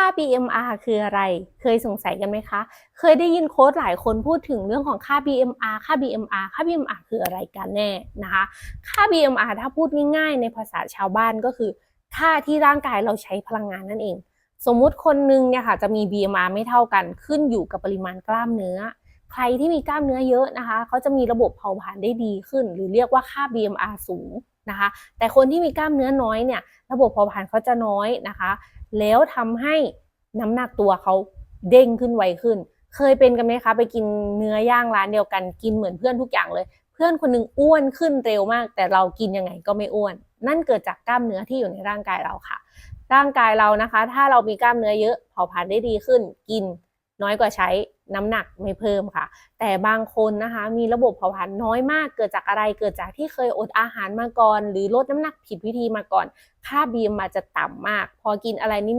ค่า BMR คืออะไร เคยสงสัยกันไหมคะ เคยได้ยินโค้ดหลายคนพูดถึงเรื่องของค่า BMR ค่า BMR ค่า BMR คืออะไรกันแน่นะคะ ค่า BMR ถ้าพูดง่ายๆ ในภาษาชาวบ้านก็คือ ค่าที่ร่างกายเราใช้พลังงานนั่นเอง สมมุติคนหนึงเนี่ยค่ะจะมี BMR ไม่เท่ากัน ขึ้นอยู่กับปริมาณกล้ามเนื้อ ใครที่มีกล้ามเนื้อเยอะนะคะเขาจะมีระบบเผาผลาญได้ดีขึ้น หรือเรียกว่าค่า BMR สูงนะคะ แต่คนที่มีกล้ามเนื้อน้อยเนี่ย ระบบเผาผลาญเขาจะน้อยนะคะ แล้วทำให้น้ำหนักตัวเขาเด้งขึ้นไวขึ้น เคยเป็นกันไหมคะไปกินเนื้อย่างร้านเดียวกันกินเหมือนเพื่อนทุกอย่างเลย เพื่อนคนหนึงอ้วนขึ้นเร็วมาก แต่เรากินยังไงก็ไม่อ้วน นั่นเกิดจากกล้ามเนื้อที่อยู่ในร่างกายเราค่ะ ร่างกายเรานะคะ ถ้าเรามีกล้ามเนื้อเยอะเผาผลาญได้ดีขึ้น กิน น้อยกว่าใช้น้ำหนักไม่เพิ่มค่ะ แต่บางคนนะคะมีระบบเผาผลาญน้อยมากเกิดจากอะไรเกิดจากที่เคยอดอาหารมาก่อน หรือลดน้ำหนักผิดวิธีมาก่อน ค่าบีมมาจะต่ำมาก พอกินอะไรนิด